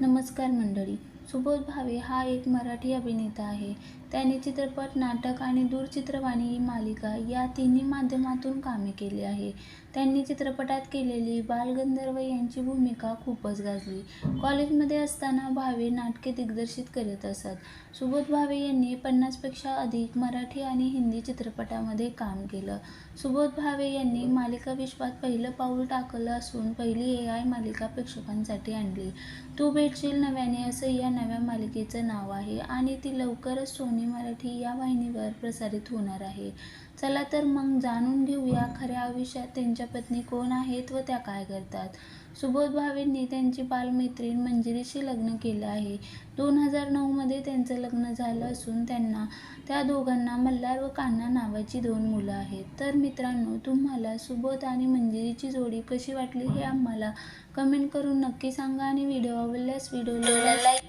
नमस्कार मंडळी. सुबोध भावे हा एक मराठी अभिनेता आहे. त्याने चित्रपट नाटक आणि दूरचित्रवाणी मालिका या तिन्ही माध्यमातून कामे केली आहे. त्यांनी चित्रपटात केलेली बालगंधर्व यांची भूमिका खूपच गाजली. कॉलेजमध्ये असताना भावे नाटके दिग्दर्शित करत असत. सुबोध भावे यांनी पन्नासपेक्षा अधिक मराठी आणि हिंदी चित्रपटामध्ये काम केलं. सुबोध भावे यांनी मालिका विश्वात पहिलं पाऊल टाकलं असून पहिली ए आय मालिका प्रेक्षकांसाठी आणली. तू भेटशील नव्याने असं या नव्या मालिकेचं नाव आहे आणि ती लवकरच सोनी मराठी या वाहिनीवर प्रसारित होणार आहे. चला तर मग जाणून घेऊया खऱ्या आयुष्यात त्यांच्या पत्नी कोण आहेत व त्या काय करतात. सुबोध भावेंनी त्यांची बालमैत्रीण मंजिरीशी लग्न केलं आहे. दोन हजार नऊमध्ये त्यांचं लग्न झालं असून त्यांना त्या दोघांना मल्हार व कान्हा नावाची दोन मुलं आहेत. तर मित्रांनो तुम्हाला सुबोध आणि मंजिरीची जोडी कशी वाटली हे आम्हाला कमेंट करून नक्की सांगा आणि व्हिडिओ आवडल्यास व्हिडिओला लाईक